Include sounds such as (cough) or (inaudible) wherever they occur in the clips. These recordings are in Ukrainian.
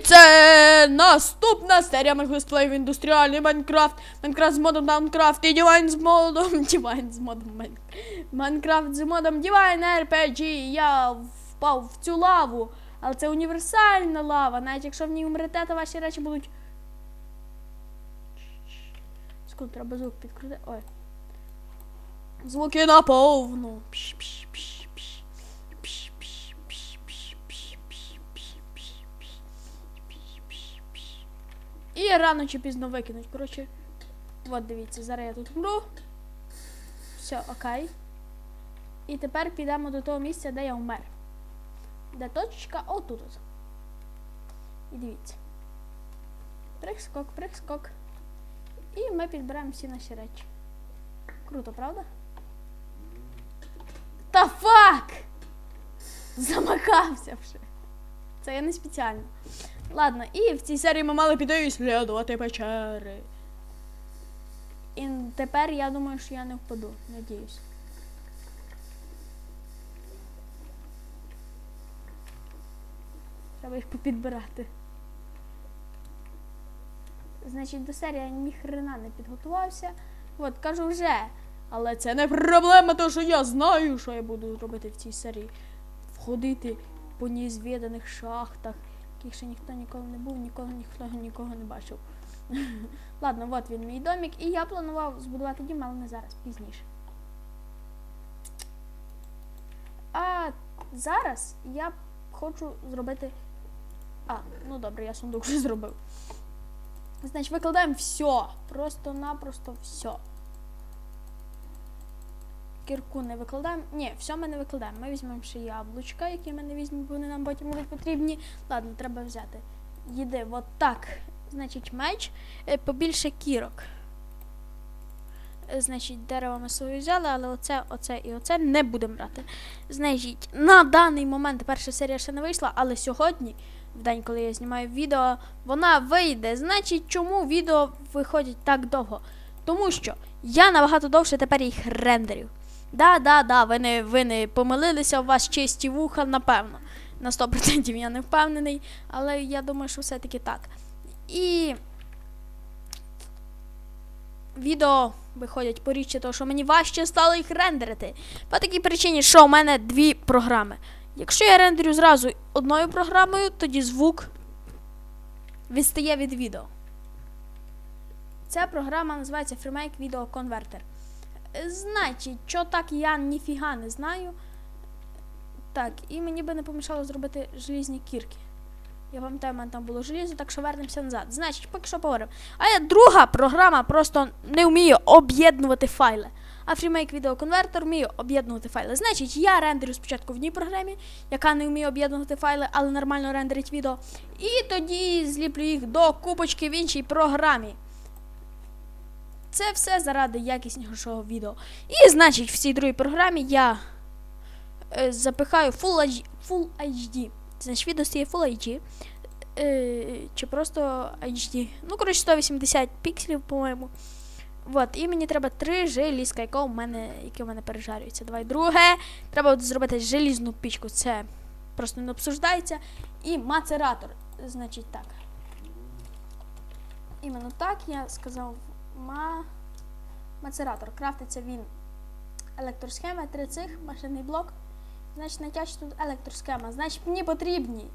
це наступна серія летсплеїв індустріальний Майнкрафт. Майнкрафт з модом Майнкрафт і Дівайн з модом. (laughs) Дівайн з модом Майнкрафт з модом Дівайн RPG. Я впав в цю лаву. Але це універсальна лава. Навіть якщо в ній умрете, то ваші речі будуть. Секунду, треба звук підкрути. Ой. Звуки на повну. І рано чи пізно викинуть. Коротше, от дивіться, зараз я тут вмру. Все, окей. І тепер підемо до того місця, де я вмер. Де точечка отут. от. І дивіться. Прих-скок, прих-скок. І ми підберемо всі наші речі. Круто, правда? Та фак! Замахався вже. Це я не спеціально. Ладно, і в цій серії ми мали піти іслідувати печери. І тепер я думаю, що я не впаду. Надіюсь. Треба їх попідбирати. Значить, до серії я ніхрена не підготувався. От, кажу вже. Але це не проблема, тому що я знаю, що я буду робити в цій серії. Входити по незвіданих шахтах, яких ще ніхто ніколи не був, ніколи ніхто нікого не бачив. (laughs) Ладно, от він мій домик, і я планував збудувати дім, але не зараз, пізніше. А зараз я хочу зробити. А, ну добре, я сундук вже зробив. Значить, викладаємо все. Просто-напросто все. Кірку не викладаємо. Ні, все ми не викладаємо. Ми візьмемо ще яблучка, які ми не візьмемо, бо вони нам потім будуть потрібні. Ладно, треба взяти. Їди, от так. Значить, меч, е, побільше кірок. Значить, дерево ми собі взяли, але оце, оце і оце не будемо брати. Значить, на даний момент перша серія ще не вийшла, але сьогодні, в день, коли я знімаю відео, вона вийде. Значить, чому відео виходять так довго? Тому що я набагато довше тепер їх рендерю. Да, да, да, ви не, ви не помилилися, у вас чисті вуха, напевно. На 100% я не впевнений, але я думаю, що все-таки так. І відео виходять по річчі, того, що мені важче стало їх рендерити. По такій причині, що у мене дві програми. Якщо я рендерю зразу одною програмою, тоді звук відстає від відео. Ця програма називається FreeMake Video Converter. Значить, що так я ніфіга не знаю. Так, і мені би не помішало зробити желізні кірки. Я пам'ятаю, в мене там було желізо, так що вернемося назад. Значить, поки що поговоримо. А я друга програма просто не вміє об'єднувати файли. А FreeMake Video Converter вміє об'єднувати файли. Значить, я рендерю спочатку в одній програмі, яка не вміє об'єднувати файли, але нормально рендерить відео. І тоді зліплю їх до кубочки в іншій програмі. Це все заради якіснішого відео. І значить, в цій другій програмі я е, запихаю Full HD, Full HD. Значить, відео стає Full HD. Е, чи просто HD. Ну, коротше, 180 пікселів, по-моєму. От, і мені треба три желізка, яке у мене, яке у мене пережарюється. Давай друге. Треба от зробити желізну пічку. Це просто не обсуждається. І мацератор. Значить так. Іменно так я сказав ма... мацератор. Крафтиться він електросхема, три цих, машинний блок. Значить, найтяжче тут електросхема. Значить, мені потрібні.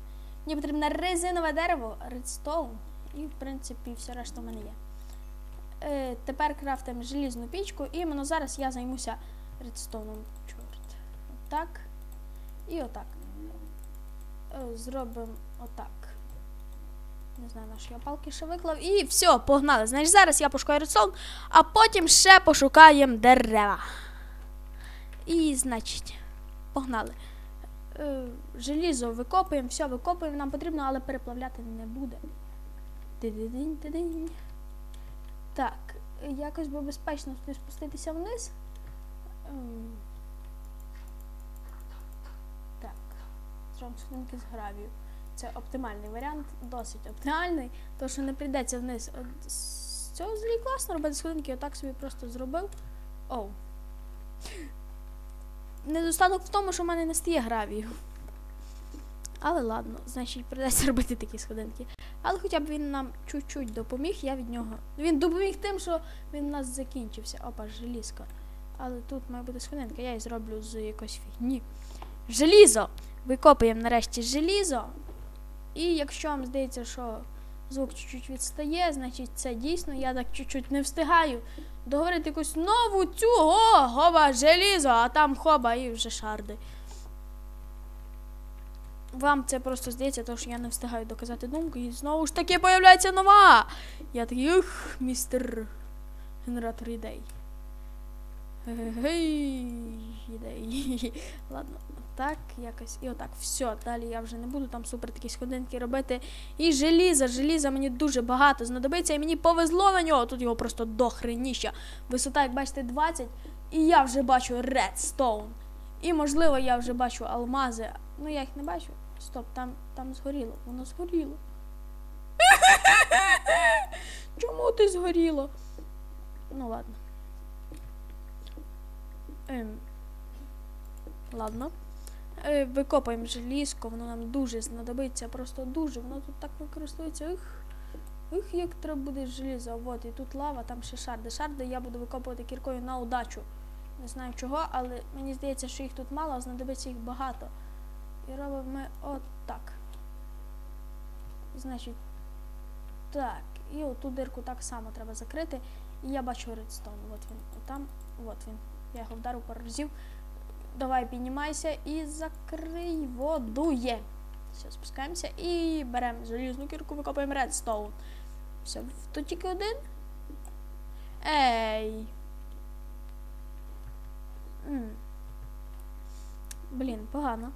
Мені потрібне резинове дерево, редстоун. І, в принципі, все решта в мене є. Е, тепер крафтимо желізну пічку, і іменно зараз я займуся редстоуном. Чорт. Отак. І отак. Е, зробимо отак. Не знаю, на що я палки ще виклав. І все, погнали. Значить, зараз я пошукаю редстоун, а потім ще пошукаємо дерева. І, значить, погнали. Е, желізо викопуємо, все викопуємо, нам потрібно, але переплавляти не буде. Так, якось би безпечно спуститися вниз. Ем. Так, зробимо сходинки з гравію. Це оптимальний варіант, досить оптимальний, тому що не прийдеться вниз. З цього злі класно робити сходинки, отак собі просто зробив. Оу. Недостаток в тому, що в мене не стає гравію. Але ладно, значить, придеться (laughs) робити такі сходинки. Але хоча б він нам чуть-чуть допоміг, я від нього. Він допоміг тим, що він у нас закінчився. Опа, желізка. Але тут має бути сходинка, я її зроблю з якоїсь фігні. Желізо! Викопуємо нарешті желізо. І якщо вам здається, що звук чуть-чуть відстає, значить це дійсно я так чуть-чуть не встигаю договорити якусь нову цю хоба желізо, а там хоба і вже шарди. Вам це просто здається, тому що я не встигаю доказати думку, і знову ж таки появляється нова. Я такий, ух, містер генератор ідей. Гей, ідей. (laughs) Ладно, так, якось. І отак, все. Далі я вже не буду там супер такі сходинки робити. І желіза, желіза мені дуже багато знадобиться, і мені повезло на нього. Тут його просто дохреніща. Висота, як бачите, 20. І я вже бачу Redstone. І, можливо, я вже бачу алмази. Ну, я їх не бачу. Стоп, там, там згоріло. Воно згоріло. (laughs) Чому ти згоріло? Ну, ладно. Ем. Ладно. Е, викопаємо желізко, воно нам дуже знадобиться, просто дуже. Воно тут так використовується. Ух, ух, як треба буде желізо. От, і тут лава, там ще шарди. Шарди я буду викопувати кіркою на удачу. Не знаю чого, але мені здається, що їх тут мало, а знадобиться їх багато. І робимо ми отак. Значить, так. І оту дирку так само треба закрити. І я бачу редстоун. От він. Отам, от він. Я його вдарив пару разів. Давай піднімайся і закрий воду є. Все, спускаємося і беремо залізну кірку, викопаємо редстоун. Все, тут тільки один. Ей. М. Блін, погано.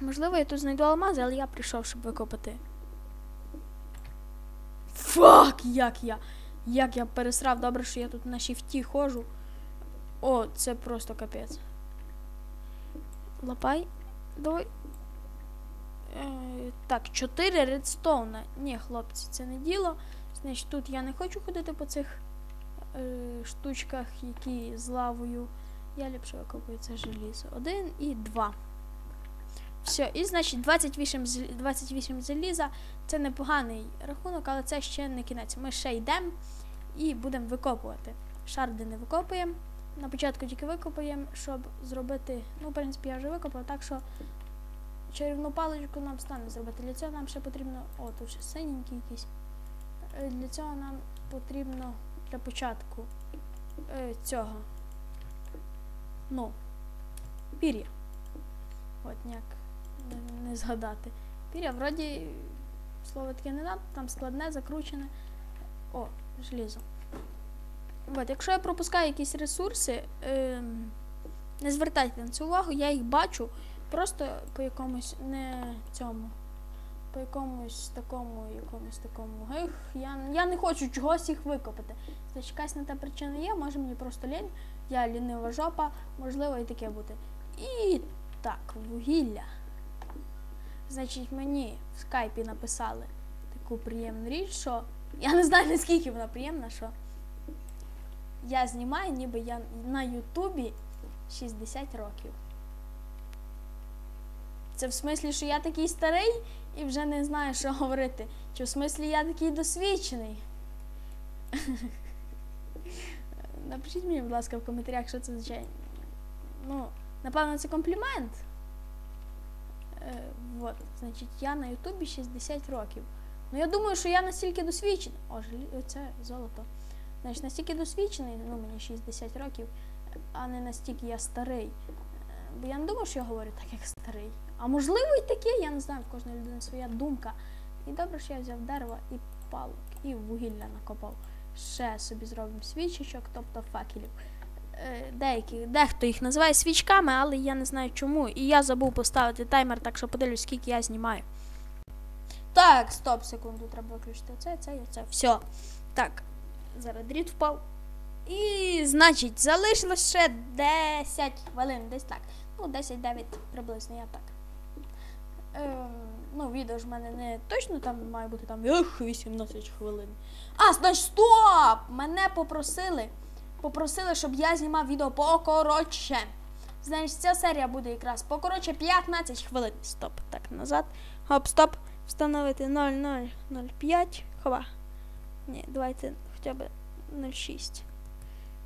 Можливо, я тут знайду алмази, але я прийшов, щоб викопати. Фак, як я! Як я пересрав, добре, що я тут на шіфті ходжу. О, це просто капець. Лапай. Давай. Е, так, 4 редстоуна. Ні, хлопці, це не діло. Значить, тут я не хочу ходити по цих е, штучках, які з лавою. Я ліпше викопую це желізо. Один і два. Все, і значить 28 28 заліза. Це непоганий рахунок, але це ще не кінець. Ми ще йдемо і будемо викопувати. Шарди не викопуємо. На початку тільки викопаємо, щоб зробити. Ну, в принципі, я вже викопав, так що чарівну паличку нам стане зробити. Для цього нам ще потрібно. О, тут ще синенький якийсь. Е, Для цього нам потрібно для початку е, цього. Ну, пір'я. От ніяк не, не згадати. Пір'я, вроді, слово таке не надо, там складне, закручене. О, желізо. От, якщо я пропускаю якісь ресурси, ем, не звертайте на це увагу, я їх бачу просто по якомусь не цьому. По якомусь такому, якомусь такому. Ех, я, я не хочу чогось їх викопати. Значить, якась на те причина є, може мені просто лінь, я лінива жопа, можливо і таке бути. І так, вугілля. Значить, мені в скайпі написали таку приємну річ, що я не знаю наскільки вона приємна, що я знімаю, ніби я на Ютубі 60 років. Це в смислі, що я такий старий і вже не знаю, що говорити. Чи в смислі я такий досвідчений? (laughs) Напишіть мені, будь ласка, в коментарях, що це означає. Ну, напевно, це комплімент. Е, значить, я на Ютубі 60 років. Ну, я думаю, що я настільки досвідчений. О, це золото. Значить, настільки досвідчений, ну мені 60 років, а не настільки я старий. Е, Бо я не думаю, що я говорю так, як старий. А можливо і таке, я не знаю, в кожної людини своя думка. І добре, що я взяв дерево і палок, і вугілля накопав. Ще собі зробимо свічечок, тобто факелів. Е, Деякі, дехто їх називає свічками, але я не знаю чому. І я забув поставити таймер, так що подивлюсь, скільки я знімаю. Так, стоп, секунду, треба виключити це, це і це. Все. Так, зараз дріт впав. І, значить, залишилось ще 10 хвилин, десь так. Ну, 10-9 приблизно, я так. Ем, ну, відео ж в мене не точно там має бути там ех, 18 хвилин. А, значить, стоп! Мене попросили. Попросили, щоб я знімав відео покоротше. Значить, ця серія буде якраз покоротше 15 хвилин. Стоп. Так, назад. Хоп, стоп. Встановити 0005. Хоба. Ні, давайте хоча б 06.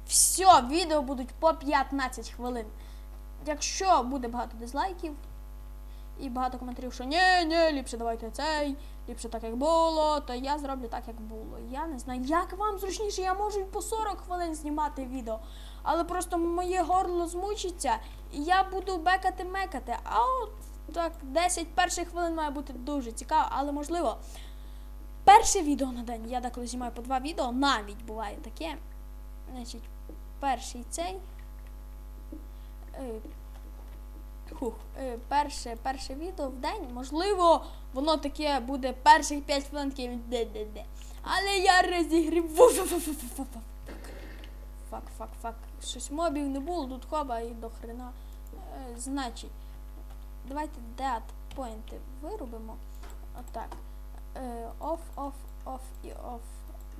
Все, відео будуть по 15 хвилин. Якщо буде багато дизлайків і багато коментарів, що ні, ні, ліпше давайте цей, ліпше так як було, то я зроблю так, як було. Я не знаю, як вам зручніше, я можу і по 40 хвилин знімати відео. Але просто моє горло змучиться, і я буду бекати-мекати. А от так, 10 перших хвилин має бути дуже цікаво, але можливо. Перше відео на день. Я деколи знімаю по два відео, навіть буває таке. Значить, перший цей. Е, Хух, е, перше, перше відео в день, можливо, воно таке буде перших 5 хвилин таке де-де-де. Але я розігрів. Фак, фак, фак. Щось мобів не було, тут хоба і до хрена. Е, значить, давайте dead поінти виробимо. Отак. Е, off, off, off і off,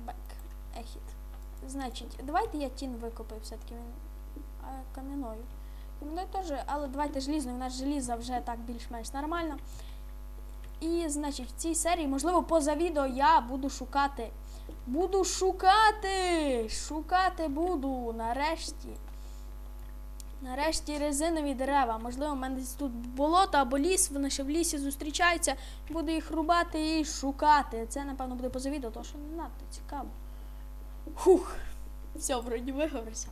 back. Ехід. Значить, давайте я тін викопаю, все-таки він кам'яною. Кам'яною теж, але давайте желізною, у нас желіза вже так більш-менш нормально. І, значить, в цій серії, можливо, поза відео я буду шукати. Буду шукати! Шукати буду нарешті. Нарешті резинові дерева. Можливо, в мене тут болото або ліс, вони ще в лісі зустрічаються. Буду їх рубати і шукати. Це, напевно, буде поза відео, тому що не надто цікаво. Хух. Все, вроді виговорився.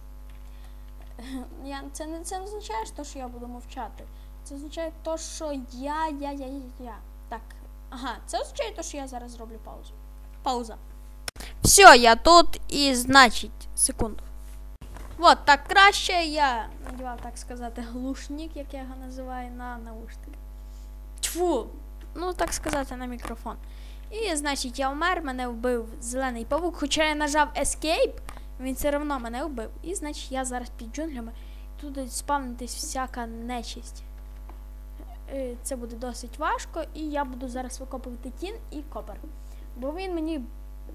Я, це, не, це означає, що, що я буду мовчати. Це означає то, що я, я, я, я, я. Так. Ага, це означає то, що я зараз зроблю паузу. Пауза. Все, я тут і значить, секунду. От, так краще я надівав, так сказати, глушник, як я його називаю, на наушники. Тьфу! Ну, так сказати, на мікрофон. І, значить, я вмер, мене вбив зелений павук, хоча я нажав Escape, він все одно мене вбив. І, значить, я зараз під джунглями. Тут спавнитись всяка нечисть. Е, Це буде досить важко, і я буду зараз викопувати тін і копер. Бо він мені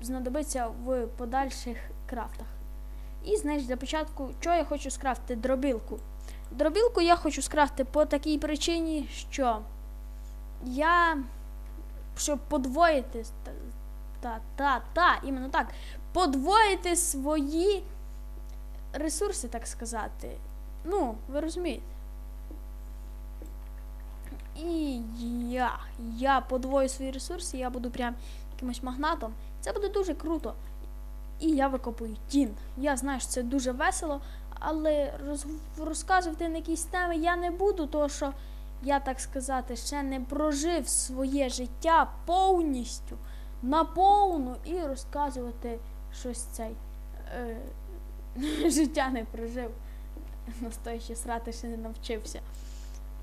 знадобиться в подальших крафтах. І, значить, для початку, що я хочу скрафтити? Дробілку. Дробілку я хочу скрафтити по такій причині, що я, щоб подвоїти та, та, та, іменно так, подвоїти свої ресурси, так сказати. Ну, ви розумієте. І я, я подвою свої ресурси, я буду прям якимось магнатом. Це буде дуже круто. І я викопую тін. Я знаю, що це дуже весело, але роз, розказувати на якісь теми я не буду, тому що я, так сказати, ще не прожив своє життя повністю наповну і розказувати щось цей. Е, (laughs) життя не прожив. Настоячи срати ще не навчився.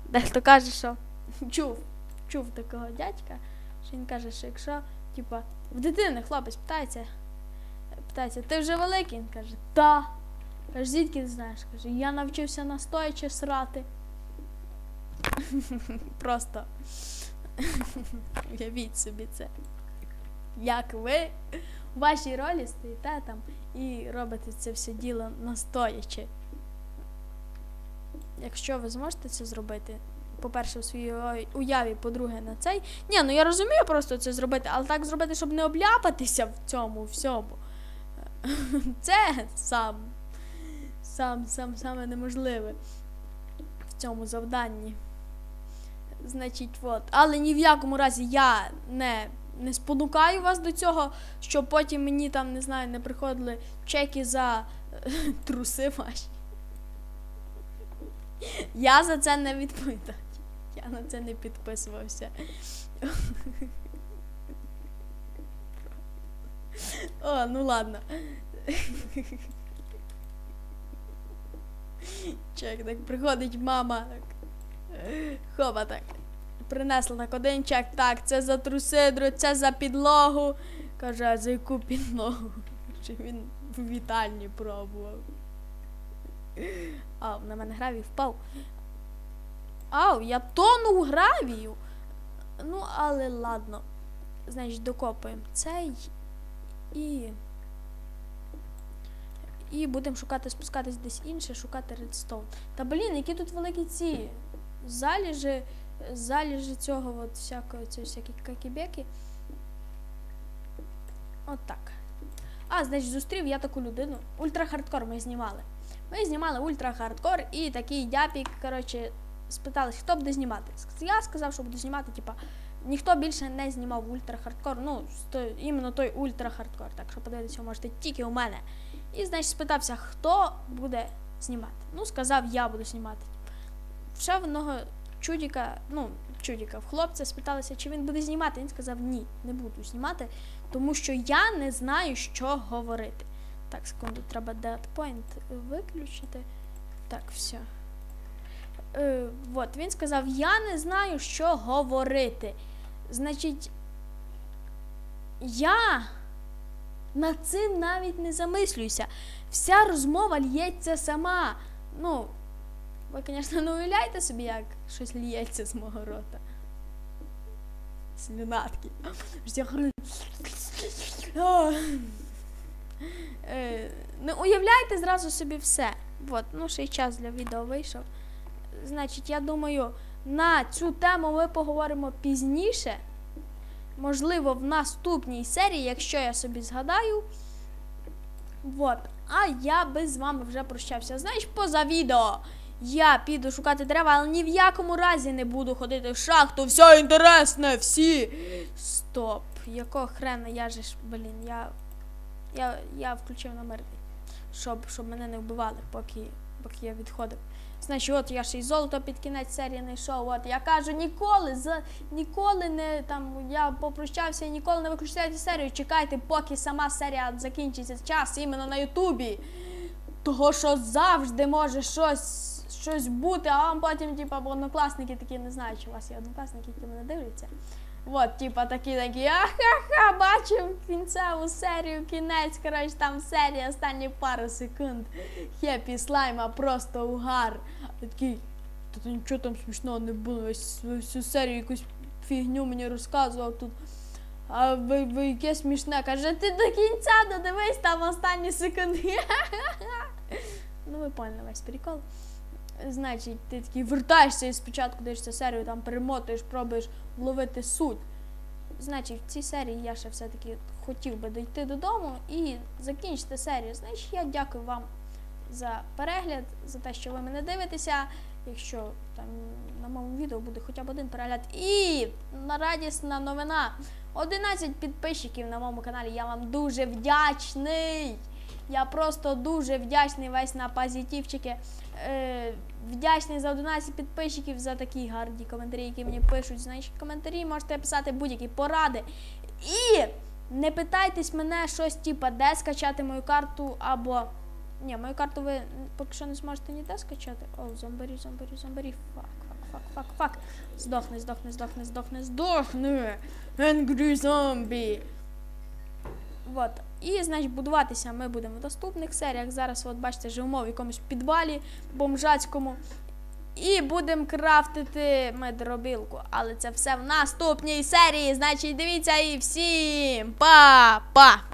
Дехто каже, що чув, чув такого дядька, що він каже, що якщо, типа, в дитини хлопець питається, питається, ти вже великий? Він каже, та. Каже, звідки ти знаєш? Каже, я навчився настоячи срати. (laughs) Просто уявіть собі це. Як ви у вашій ролі стоїте там і робите це все діло настоячи. Якщо ви зможете це зробити, по-перше, в своїй уяві, по-друге, на цей. Ні, ну я розумію просто це зробити, але так зробити, щоб не обляпатися в цьому всьому. (laughs) Це сам, сам, сам, саме неможливе в цьому завданні. Значить, от. Але ні в якому разі я не не спонукаю вас до цього, щоб потім мені там, не знаю, не приходили чеки за (laughs) труси ваші. Я за це не відповідаю. Я на це не підписувався. (laughs) О, ну ладно. Чек, так приходить мама. Хоба так. Принесла так один чек. Так, це за трусидру, це за підлогу. Каже, за яку підлогу? Чи він в вітальні пробував? А, на мене гравій впав. Ау, я тону гравію. Ну, але ладно. Значить, докопуємо цей і. І будемо шукати, спускатись десь інше, шукати редстоун. Та блін, які тут великі ці заліжі, заліжі цього от всякого, ці всякі какібеки. От так. А, значить, зустрів я таку людину. Ультра-хардкор ми знімали. Ми знімали ультра-хардкор і такий дяпік, коротше, спитались, хто буде знімати. Я сказав, що буду знімати, типа, ніхто більше не знімав ультра-хардкор. Ну, іменно той ультра-хардкор. Так що подивитися можете тільки у мене. І, значить, спитався, хто буде знімати. Ну, сказав, я буду знімати. Ще в одного чудіка, ну, чудіка, в хлопця спиталися, чи він буде знімати. Він сказав, ні, не буду знімати, тому що я не знаю, що говорити. Так, секунду, треба dead виключити. Так, все. Е, от, він сказав, я не знаю, що говорити. Значить, я над цим навіть не замислююся. Вся розмова лється сама. Ну, ви, звісно, не уявляєте собі, як щось лється з мого рота. Слюнатки. Е, Не уявляйте зразу собі все. От, ну ще й час для відео вийшов. Значить, я думаю, на цю тему ми поговоримо пізніше. Можливо, в наступній серії, якщо я собі згадаю. Вот. А я би з вами вже прощався. Знаєш, поза відео. Я піду шукати дерева, але ні в якому разі не буду ходити в шахту. Все інтересне, всі. Стоп. Якого хрена, я же ж, блін, я. Я, я включив намерний, щоб, щоб мене не вбивали, поки, поки я відходив. Значить, от я ще й золото під кінець серії не йшов. От я кажу, ніколи за ніколи не там я попрощався, ніколи не виключайте серію. Чекайте, поки сама серія закінчиться час іменно на Ютубі. Того, що завжди може щось щось бути, а вам потім, типа, бо однокласники такі не знаю, чи у вас є однокласники, які мене дивляться. От, типа, такі такі, ахаха, бачив кінцеву серію, кінець, коротше, там серія, останні пару секунд. Хеппі слайма, просто угар. Такий, та то нічого там смішного не було, всю серію якусь фігню мені розказував тут. А ви, ви яке смішне, каже, ти до кінця додивись там останні секунди. (laughs) ну, ви поняли весь прикол. Значить, ти такий вертаєшся і спочатку дивишся серію, там перемотуєш, пробуєш вловити суть. Значить, в цій серії я ще все-таки хотів би дійти додому і закінчити серію. Значить, я дякую вам за перегляд, за те, що ви мене дивитеся. Якщо там на моєму відео буде хоча б один перегляд. І на радісна новина. 11 підписчиків на моєму каналі. Я вам дуже вдячний. Я просто дуже вдячний весь на позитивчики. Е, вдячний за 11 підписчиків за такі гарні коментарі, які мені пишуть. Значить, коментарі можете писати будь-які поради. І не питайтесь мене щось, типа, де скачати мою карту або. Ні, мою карту ви поки що не зможете ніде скачати. О, зомбарі, зомбарі, зомбарі. Фак, фак, фак, фак, фак. Здохни, здохни, здохни, здохни, здохни. Angry zombie. Вот. І, значить, будуватися ми будемо в наступних серіях. Зараз, от бачите, живемо в якомусь підвалі бомжацькому. І будемо крафтити медробілку. Але це все в наступній серії. Значить, дивіться і всім па-па!